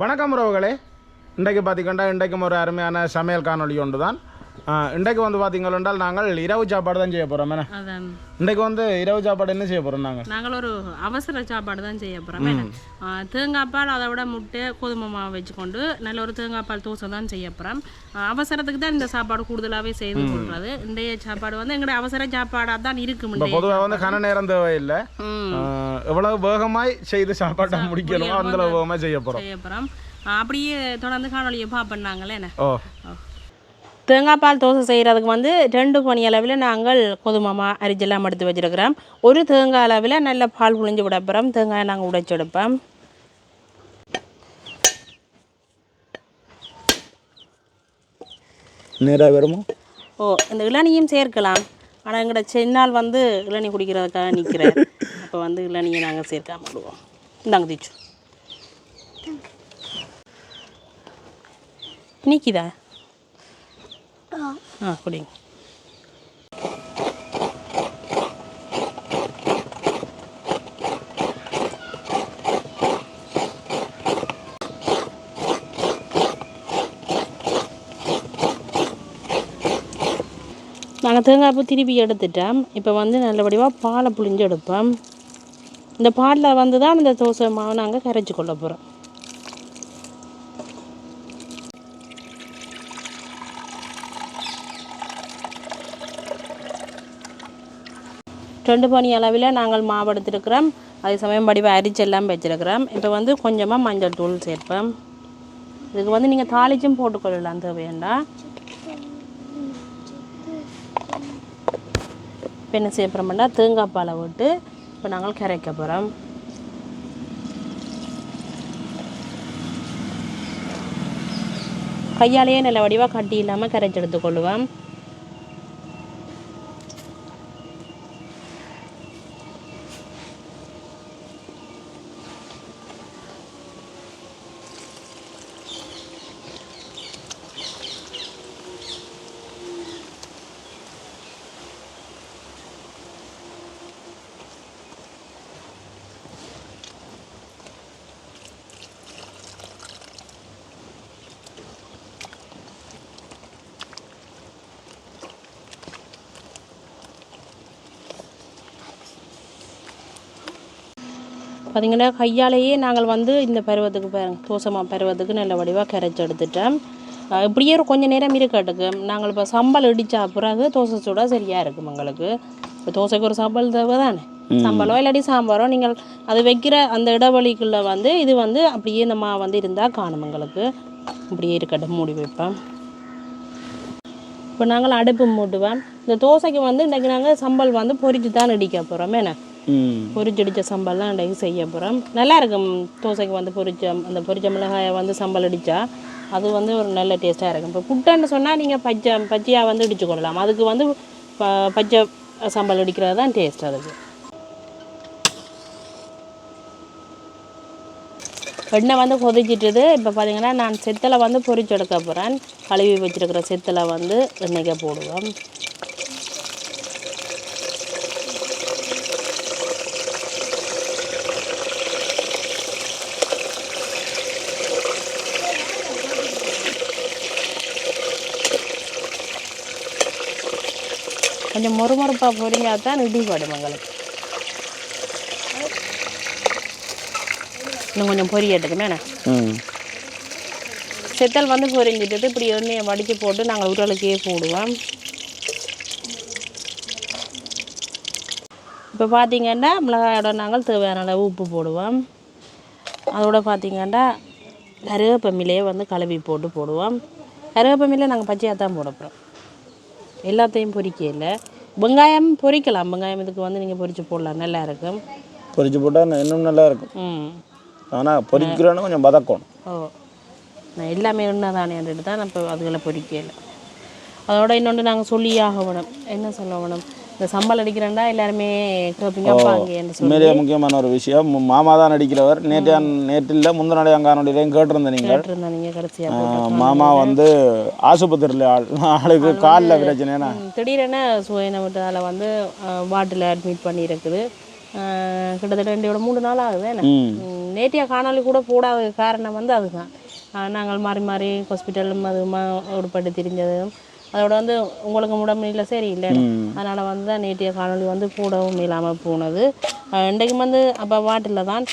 வணக்கம் உறவுகளே. இன்றைக்கு பார்த்திங்கன்னா இன்றைக்கும் ஒரு அருமையான சமையல் காணொலி ஒன்று தான் இன்றைக்கு வந்து பார்த்தீங்கள் என்றால் நாங்கள் இரவு சாப்பாடு தான் செய்ய போகிறோம் அதான். இன்றைக்கு வந்து இரவு சாப்பாடு என்ன செய்ய போகிறோம் நாங்கள்? நாங்கள் ஒரு அவசர சாப்பாடு தான் செய்ய போகிறோம் தேங்காய் பால் அதை விட முட்டை கோதுமை மாவு வச்சுக்கொண்டு நல்ல ஒரு தேங்காய் பால் தோசை தான் செய்ய போகிறோம் அவசரத்துக்கு தான் இந்த சாப்பாடு கூடுதலாகவே செய்து கொள்றது. இன்றைய சாப்பாடு வந்து எங்களுடைய அவசர சாப்பாடாக தான் இருக்கு பொதுவாக வந்து கன நேரம் தேவையில்லை. எவ்வளவு வேகமாய் செய்து சாப்பாட்டை முடிக்கணுமோ அந்த அளவு வேகமாக செய்ய போகிறோம் செய்ய போகிறோம் அப்படியே தொடர்ந்து காணொலியை பார்ப்போம் நாங்களே என்ன? தேங்காய் பால் தோசை செய்கிறதுக்கு வந்து ரெண்டு மணி அளவில் நாங்கள் கோதுமாமா அரிஞ்செல்லாம் எடுத்து வச்சிருக்கிறோம். ஒரு தேங்காய் அளவில் நல்ல பால் புழிஞ்சு விட போகிறோம் தேங்காயை நாங்கள் உடைச்செடுப்போம் நேராக வருமோ ஓ இந்த இளநியும் சேர்க்கலாம். ஆனால் எங்களோட சென்னால் வந்து இளநீ குடிக்கிறதுக்காக நிற்கிறார் அப்போ வந்து இளநியை நாங்கள் சேர்க்காம விடுவோம். இந்தாங்க தீச்சு. நிற்கிதா ஆ குடிங்க. நாங்கள் தேங்காய் பூ திருப்பி எடுத்துட்டோம் இப்போ வந்து நல்லபடியாக பாலை புளிஞ்சு எடுப்போம் இந்த பாலில் வந்து தான் இந்த தோசை மாவை நாங்கள் கரைச்சி கொள்ள போகிறோம் ரெண்டு பனி அளவில் நாங்கள் மாவு எடுத்துருக்கிறோம். அதே சமயம் வடிவ அரிச்செல்லாம் வச்சுருக்கிறோம். இப்போ வந்து கொஞ்சமாக மஞ்சள் தூள் சேர்ப்போம். இதுக்கு வந்து நீங்கள் தாளிச்சும் போட்டுக்கொள்ளலாம். தேவையாண்டா. இப்போ என்ன சேர்ப்போம்னா தேங்காய் பாலை விட்டு இப்போ நாங்கள் கரைக்க போகிறோம் கையாலேயே நல்ல வடிவாக கட்டி இல்லாமல் கரைச்சி எடுத்துக்கொள்ளுவோம். பார்த்தீங்கன்னா கையாலேயே நாங்கள் வந்து இந்த பருவத்துக்கு பாருங்க தோசைமா பருவத்துக்கு நல்ல வடிவாக கரைச்சி எடுத்துட்டோம் அஹ் இப்படியே ஒரு கொஞ்ச நேரம் இருக்கட்டுக்கு. நாங்கள் இப்போ சம்பல் இடிச்சா பிறகு தோசை சுட சரியாக இருக்கும் எங்களுக்கு. இப்போ தோசைக்கு ஒரு சம்பல் தேவை தானே சம்பளோ இல்லாட்டி சாம்பாரோ நீங்கள் அது வைக்கிற அந்த இடைவெளிக்குள்ளே வந்து இது வந்து அப்படியே இந்த மா வந்து இருந்தால் காணும் எங்களுக்கு. இப்படியே இருக்கட்டும் மூடி வைப்பேன். இப்போ நாங்கள் அடுப்பு மூட்டுவோம். இந்த தோசைக்கு வந்து இன்றைக்கி நாங்கள் சம்பல் வந்து பொரிச்சு தான் இடிக்க போகிறோம் என்ன? பொரிச்சடிச்ச சம்பல்லாம் இன்றைக்கு செய்ய போகிறோம் நல்லா இருக்கும் தோசைக்கு வந்து பொரிச்ச அந்த பொரிச்ச மிளகாயை வந்து சம்பல் அடித்தா அது வந்து ஒரு நல்ல டேஸ்ட்டாக இருக்கும். இப்போ புட்டுன்னு சொன்னால் நீங்கள் பச்சை பச்சையாக வந்து இடிச்சு கொள்ளலாம். அதுக்கு வந்து ப பச்சை சம்பல் அடிக்கிறது தான் டேஸ்ட் அதுக்கு. எண்ணெய் வந்து கொதிச்சிட்டுது. இப்போ பார்த்தீங்கன்னா நான் செத்தலை வந்து பொரிச்சு எடுக்க போகிறேன் கழுவி வச்சுருக்கிற செத்தலை வந்து எண்ணெய்க்க போடுவோம். கொஞ்சம் மொறுமொறுப்பாக பொரிஞ்சா தான் இடிபடும் எங்களுக்கு இன்னும் கொஞ்சம் பொரியட்டுக்குமே ம். செத்தல் வந்து பொரிஞ்சிட்டு இப்படி எண்ணெயை வடித்து போட்டு நாங்கள் உருளைக்கே போடுவோம். இப்போ பார்த்தீங்கன்னா மிளகாயோட நாங்கள் தேவையான அளவு உப்பு போடுவோம். அதோட பார்த்தீங்கன்னா கருவேப்பமிலையே வந்து கழுவி போட்டு போடுவோம். கருவேப்பமில்லை நாங்கள் பச்சையாக தான் போட போகிறோம் எல்லாத்தையும் பொரிக்கல. வெங்காயம் பொரிக்கலாம். வெங்காயம் இதுக்கு வந்து நீங்கள் பொரிச்சு போடலாம். நல்லா இருக்கும். பொரிச்சு போட்டால் இன்னும் நல்லா இருக்கும். ம். ஆனால் பொரிக்கிறோன்னு கொஞ்சம் பதக்கணும் ஓ. நான் எல்லாமே ஒன்றா தான் நான் இப்போ அதுகளை பொறிக்கல அதோட இன்னொன்று நாங்கள் சொல்லியே ஆக வேணும் என்ன சொல்ல வேணும் இந்த சம்பல் அடிக்கிறேன்டா எல்லாருமே உண்மையிலேயே முக்கியமான ஒரு விஷயம். மாமா தான் நடிக்கிறவர். நேற்று நேற்றில் கேட்டிருந்த நீங்கள் கேட்டிருந்தேன் நீங்கள் மாமா வந்து ஆஸ்பத்திரியில் ஆள் ஆளுக்கு காலில் பிரச்சனைனா திடீரென சுயனை விட்டதால் வந்து வார்டில் அட்மிட் பண்ணியிருக்குது. கிட்டத்தட்ட ரெண்டோட மூணு நாள் ஆகுது நேற்றைய காணொளி கூட போடாத காரணம் வந்து அதுதான். நாங்கள் மாறி மாறி ஹாஸ்பிட்டலும் அதுமா உட்பட்டு திரிஞ்சதும் அதோட வந்து உங்களுக்கு உடம்புல சரி இல்லை. அதனால் வந்து தான் நேற்றைய காணொளி வந்து கூடவும் இல்லாமல் போனது. ஆஹ் இன்றைக்கு வந்து அப்போ வாட்டில் தான்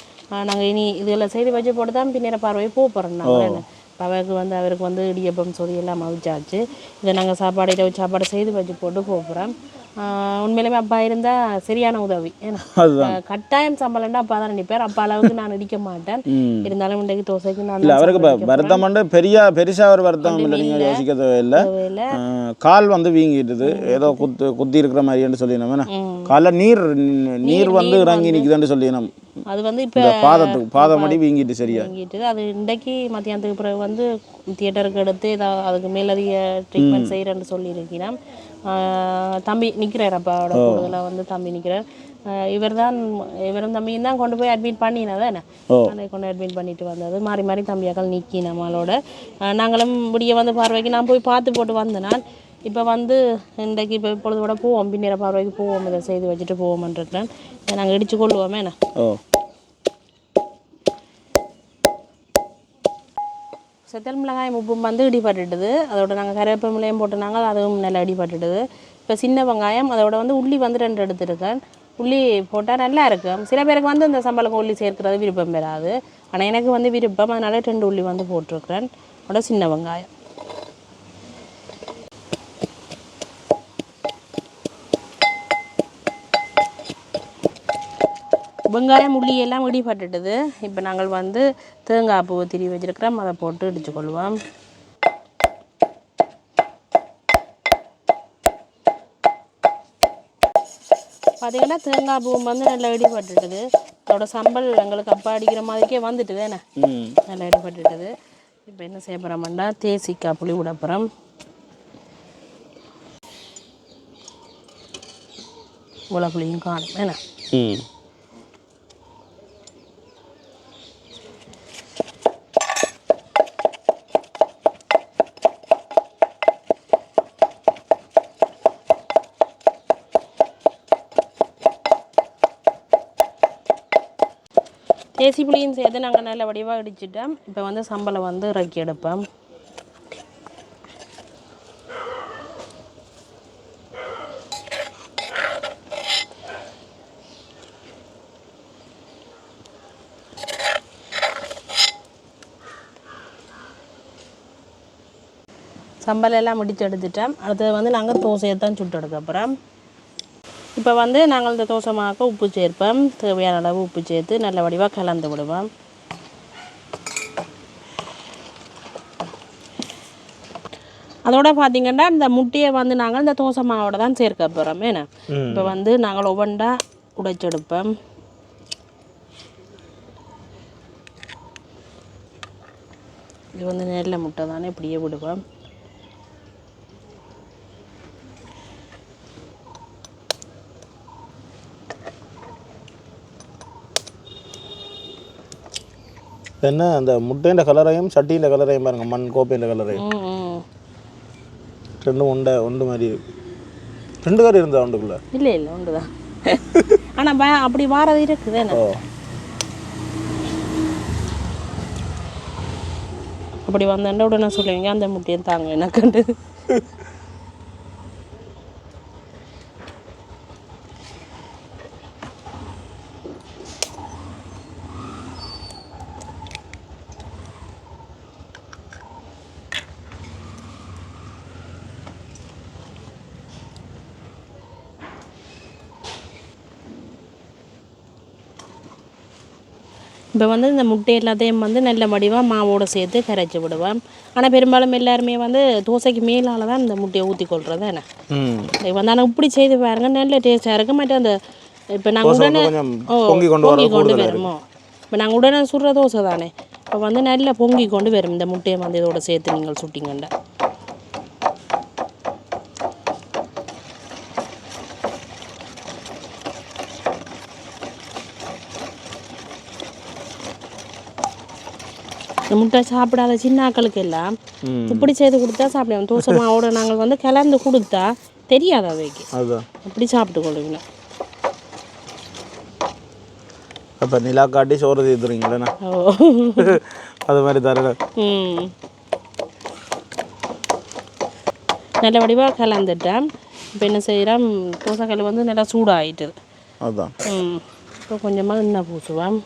நாங்கள் இனி இதெல்லாம் செய்து வச்சு போட்டு தான் பின்னிற பார்வை போக போகிறோம் நாங்கள் அவருக்கு வந்து அவருக்கு வந்து இடியப்பம் சொல்லி எல்லாம் அவிச்சாச்சு. இதை நாங்கள் சாப்பாடு இரவு சாப்பாடு செய்து வச்சு போட்டு போக போகிறோம் உண்மையிலுமே அப்பா இருந்தால் சரியான உதவி. கட்டாயம் சம்பளம்னா அப்பா தான் நினைப்பார் அப்பா அளவுக்கு நான் இடிக்க மாட்டேன். இருந்தாலும் இன்றைக்கு தோசைக்கு நான் இல்லை அவருக்கு வருத்தம் வந்து பெரிய பெருசா ஒரு வருத்தம் இல்லை நீங்கள் யோசிக்க தேவையில்லை. இல்லை கால் வந்து வீங்கிட்டுது ஏதோ குத்து குத்தி இருக்கிற மாதிரின்னு சொல்லினோம் காலைல நீர் நீர் வந்து இறங்கி நிற்குதுன்னு சொல்லினோம் அது வந்து இப்போ பாதத்துக்கு பாதம் அடி வீங்கிட்டு சரியா. வாங்கிட்டு அது இன்றைக்கு மத்தியானத்துக்கு பிறகு வந்து தியேட்டருக்கு எடுத்து ஏதாவது அதுக்கு மேலதிக ட்ரீட்மெண்ட் செய்கிறேன்னு சொல்லியிருக்கிறேன். தம்பி நிற்கிறார் அப்பாவோட கூடுதலாக வந்து தம்பி நிற்கிறார் இவர் தான் இவரும் தம்பியும் தான் கொண்டு போய் அட்மிட் பண்ணினதே என்ன ஓ. அதை கொண்டு அட்மிட் பண்ணிட்டு வந்தது. மாறி மாறி தம்பியாக்கள் நிற்கி நம்மளோட. நாங்களும் விடிய வந்து பார்வைக்கு நான் போய் பார்த்து போட்டு வந்தேன் நான் இப்போ வந்து இன்றைக்கு இப்போ பொழுதோட போவோம். பின்னிற பார்வைக்கு போவோம். இதை செய்து வச்சுட்டு போவோம்ன்றிருக்கிறேன் இதை நாங்கள் இடிச்சு கொள்வோமே என்ன? செத்தல் மிளகாய் உப்பும் வந்து இடிபட்டுட்டுது அதோட நாங்கள் கருவேப்பிலையும் போட்டுனாங்க அதுவும் நல்லா இடிபட்டுட்டுது இப்போ சின்ன வெங்காயம் அதோட வந்து உள்ளி வந்து ரெண்டு எடுத்துருக்கேன். உள்ளி போட்டால் நல்லா இருக்கும் சில பேருக்கு வந்து இந்த சம்பளம் உள்ளி சேர்க்கிறது விருப்பம் பெறாது ஆனால் எனக்கு வந்து விருப்பம். அதனால ரெண்டு உள்ளி வந்து போட்டிருக்கிறேன். அதோட சின்ன வெங்காயம். வெங்காயம் உள்ளி எல்லாம் இடிபட்டுட்டுது இப்போ நாங்கள் வந்து தேங்காய் பூவை திரி வச்சிருக்கிறோம். அதை போட்டு இடிச்சுக்கொள்வோம் பார்த்தீங்கன்னா தேங்காய் பூவும் வந்து நல்லா இடிபட்டுட்டுது அதோட சம்பல் எங்களுக்கு அப்பா அடிக்கிற மாதிரிக்கே வந்துட்டுது என்ன? ம். நல்லா இடிபட்டுட்டுது இப்போ என்ன செய்ய போகிறோம்னா தேசிக்காய் புளி விட போகிறோம் புளியும் காணும் என்ன? ஏசி தேசி புளியும் சேர்த்து நாங்கள் நல்ல வடிவாக இடிச்சிட்டோம். இப்போ வந்து சம்பளம் வந்து இறக்கி எடுப்போம். சம்பளம் எல்லாம் முடிச்சு எடுத்துட்டேன் அடுத்தது வந்து நாங்கள் தோசையை தான் சுட்டு எடுக்க போகிறோம் இப்போ வந்து நாங்கள் இந்த தோசை மாவுக்கு உப்பு சேர்ப்போம். தேவையான அளவு உப்பு சேர்த்து நல்ல வடிவாக கலந்து விடுவோம். அதோட பார்த்தீங்கன்னா இந்த முட்டையை வந்து நாங்கள் இந்த தோசை மாவோட தான் சேர்க்க போகிறோம் ஏன்னா இப்போ வந்து நாங்கள் ஒவ்வொன்றா உடைச்செடுப்போம். இது வந்து நெல்ல முட்டை தானே இப்படியே விடுவோம். என்ன அந்த முட்டையின் கலரையும் சட்டியின் கலரையும் பாருங்க மண் கோப்பையின் கலரையும். ரெண்டும் உண்டை உண்டு மாதிரி. ரெண்டு கறி இருந்தா உண்டுக்குள்ள? இல்லை இல்லை உண்டு தான் ஆனால் ப அப்படி வாரது இருக்குது என்ன ஓ. அப்படி வந்தேன்டா உடனே சொல்லுவீங்க அந்த முட்டையை தாங்க எனக்குண்டு இப்போ வந்து இந்த முட்டை எல்லாத்தையும் வந்து நல்ல வடிவாக மாவோட சேர்த்து கரைச்சி விடுவேன் ஆனால் பெரும்பாலும் எல்லாருமே வந்து தோசைக்கு மேலால் தான் இந்த முட்டையை ஊற்றி கொள்றது என்ன? இப்போ வந்து ஆனால் இப்படி செய்து பாருங்க நல்ல டேஸ்ட்டாக இருக்கும். மற்ற அந்த இப்போ நாங்கள் உடனே பொங்கி கொண்டு வருமோ? இப்போ நாங்கள் உடனே சுடுற தோசை தானே. இப்போ வந்து நல்ல பொங்கி கொண்டு வரும் இந்த முட்டையை வந்து இதோட சேர்த்து நீங்கள் சுட்டிங்கண்டா இந்த முட்டை சாப்பிடாத சின்ன ஆக்களுக்கு எல்லாம் இப்படி செய்து கொடுத்தா சாப்பிடுவோம் தோசை மாவோட நாங்கள் வந்து கலந்து கொடுத்தா தெரியாது அவைக்கு. அப்படி சாப்பிட்டு கொள்ளுவீங்க. அப்போ நிலா காட்டி சோறு தீர்த்துறீங்களேண்ணா ஓ. அது மாதிரி தரேன் ம். நல்ல வடிவாக கலந்துட்டேன். இப்போ என்ன செய்கிறேன் தோசைக்கல் வந்து நல்லா சூடாகிட்டுது அதுதான் இப்போ கொஞ்சமாக எண்ணெய் பூசுவேன்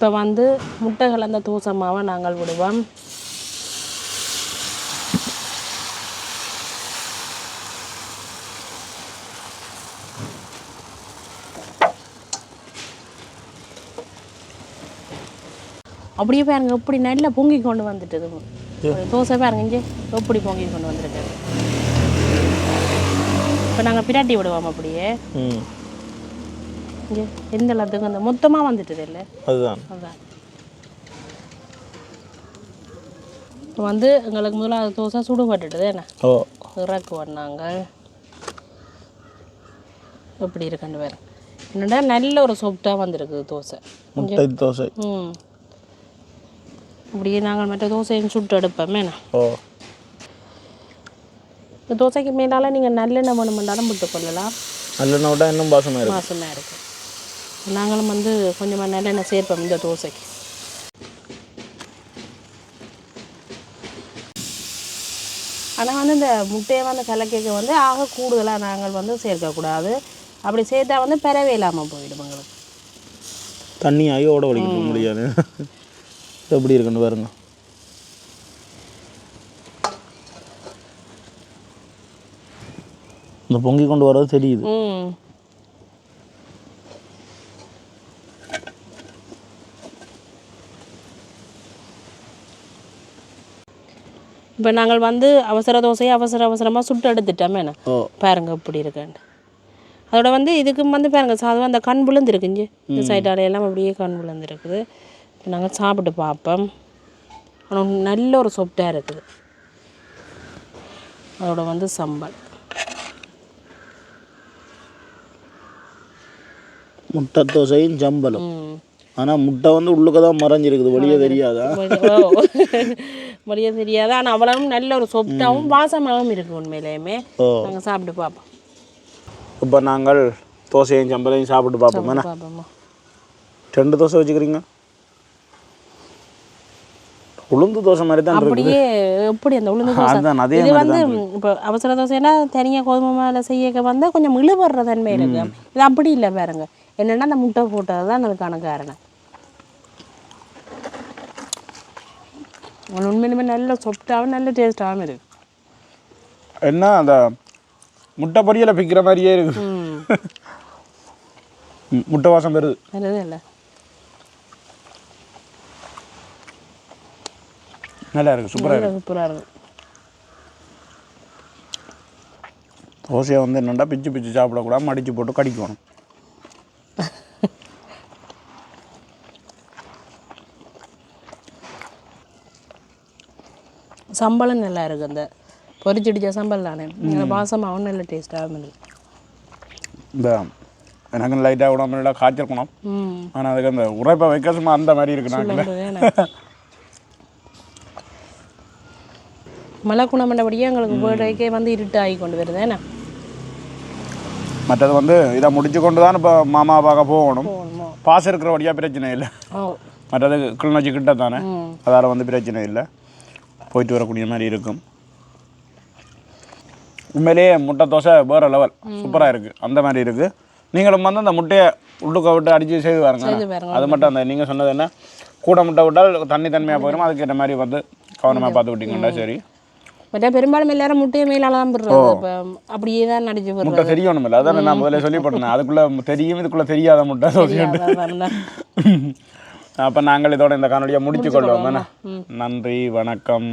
இப்போ வந்து முட்டை கலந்த தோசை மாவை நாங்கள் விடுவோம். அப்படியே பாருங்க எப்படி நல்லா பொங்கி கொண்டு வந்துட்டுது. தோசை பாருங்க இங்கே எப்படி பொங்கி கொண்டு வந்திருக்கு இப்போ நாங்கள் பிராட்டி விடுவோம் அப்படியே. எந்த அளவுக்கு அந்த மொத்தமாக வந்துட்டுது இல்லை? அதுதான். இப்போ வந்து எங்களுக்கு முதல்ல தோசை சுடுபட்டுட்டுது என்ன? ஓ. இறக்குவோம் நாங்கள் எப்படி இருக்குன்னு வேறு என்னடா நல்ல ஒரு சாஃப்டாக வந்திருக்குது தோசை. முட்டை தோசை. ம். இப்படியே நாங்கள் மற்ற தோசையும் சுட்டு எடுப்போமே ஓ. இந்த தோசைக்கு மேலால் நீங்கள் நல்லெண்ணெய் வேணுமென்றாலும் விட்டுக்கொள்ளலாம். நல்லெண்ணெய் விட்டா இன்னும் பாசமாக இருக்கும் வாசமாக இருக்கும் நாங்களும் வந்து கொஞ்சமாக நல்லெண்ணெய் சேர்ப்போம் இந்த தோசைக்கு. ஆனால் வந்து இந்த முட்டையை வந்து கலக்கைக்கு வந்து ஆக கூடுதலாக நாங்கள் வந்து சேர்க்கக்கூடாது அப்படி சேர்த்தா வந்து பெறவே இல்லாமல் போயிடும் எங்களுக்கு. தண்ணி ஓட வலிக்க போக முடியாது. எப்படி இருக்குன்னு பாருங்க. இந்த பொங்கி கொண்டு வர்றது தெரியுது. இப்போ நாங்கள் வந்து அவசர தோசையை அவசர அவசரமாக சுட்டு எடுத்துட்டோமே பாருங்க இப்படி இருக்குன்ட்டு. அதோட வந்து இதுக்கு வந்து பாருங்க சாதம் அந்த கண் விழுந்துருக்கு இஞ்சி. இந்த சைடால எல்லாம் அப்படியே கண் விழுந்துருக்குது. இப்போ நாங்கள் சாப்பிட்டு பார்ப்போம். ஆனால் நல்ல ஒரு சொப்டாக இருக்குது. அதோட வந்து சம்பல். முட்டை தோசையும் ஜம்பலும் ம். ஆனால் முட்டை வந்து உள்ளுக்க தான் மறைஞ்சிருக்குது வெளியே தெரியாதா? முடிய தெரியாது. ஆனால் அவ்வளவும் நல்ல ஒரு சொப்டாகவும் வாசமாகவும் இருக்குது உண்மையிலேயுமே. நாங்கள் சாப்பிட்டு பார்ப்போம் இப்போ நாங்கள் தோசையும் ஜம்பலையும் சாப்பிட்டு பார்ப்போம் ரெண்டு தோசை வச்சுக்கிறீங்க? உளுந்து தோசை மாதிரி தான் அப்படியே எப்படி அந்த உளுந்து தோசை? இது வந்து இப்போ அவசர தோசைனா தனியாக கோதுமை மேலே செய்யக்க வந்து கொஞ்சம் இழுபடுற தன்மை இருக்கு. இது அப்படி இல்லை பாருங்க. என்னன்னா அந்த முட்டை போட்டது தான் அதுக்கான காரணம். உண்மையிலுமே நல்ல சொப்டாகவும் நல்ல டேஸ்டாகவும் இருக்கு என்ன அந்த முட்டை பொரியலை பிக்கிற மாதிரியே இருக்குது ம், முட்டை வாசம் வருது நல்லது இல்லை நல்லா இருக்குது சூப்பராக இருக்குது சூப்பராக இருக்கு தோசையை வந்து என்னென்னா பிச்சு பிச்சு சாப்பிடக்கூடாது மடித்து போட்டு கடிக்கணும் சம்பளம் நல்லா இருக்கு அந்த பொரிச்சடிச்ச சம்பல் தானே? நல்ல வாசமாகவும் நல்ல டேஸ்டாகவும் இருக்கு இந்த எனக்கு லைட்டாக உடம்புல காய்ச்சல் குணம் ம். ஆனால் அதுக்கு அந்த உரைப்பை வைக்க சும்மா அந்த மாதிரி இருக்கு மழை குணமண்டபடியே எங்களுக்கு வேர்டைக்கே வந்து இருட்டாகி கொண்டு வருது ஏன்னா மற்றது வந்து இதை முடிச்சு கொண்டு தான் இப்போ மாமா பார்க்க போகணும். போகணுமோ? பாஸ் இருக்கிறபடியாக பிரச்சனை இல்லை. மற்றது கிளிநொச்சி கிட்ட தானே. அதால் வந்து பிரச்சனை இல்லை. போயிட்டு வரக்கூடிய மாதிரி இருக்கும். உண்மையிலேயே முட்டை தோசை வேறு லெவல் சூப்பராக இருக்குது அந்த மாதிரி இருக்குது நீங்களும் வந்து அந்த முட்டையை உள்ளுக்க விட்டு அடித்து செய்து பாருங்க. அது மட்டும் அந்த நீங்கள் சொன்னது என்ன? கூட முட்டை விட்டால் தண்ணி தன்மையாக போயிடும் அதுக்கேற்ற மாதிரி வந்து கவனமாக பார்த்து விட்டீங்கன்னா சரி. மற்ற பெரும்பாலும் எல்லாரும் முட்டையை மேலால தான் போடுறது இப்போ அப்படியே தான் நடிச்சு முட்டை போடுறது தெரியணும் இல்லை அதான் நான் முதல்ல சொல்லி போட்டேன். அதுக்குள்ளே தெரியும் இதுக்குள்ளே தெரியாத முட்டை. அப்போ நாங்கள் இதோட இந்த காணொலியை முடிச்சு கொள்வோம். தானே நன்றி வணக்கம்.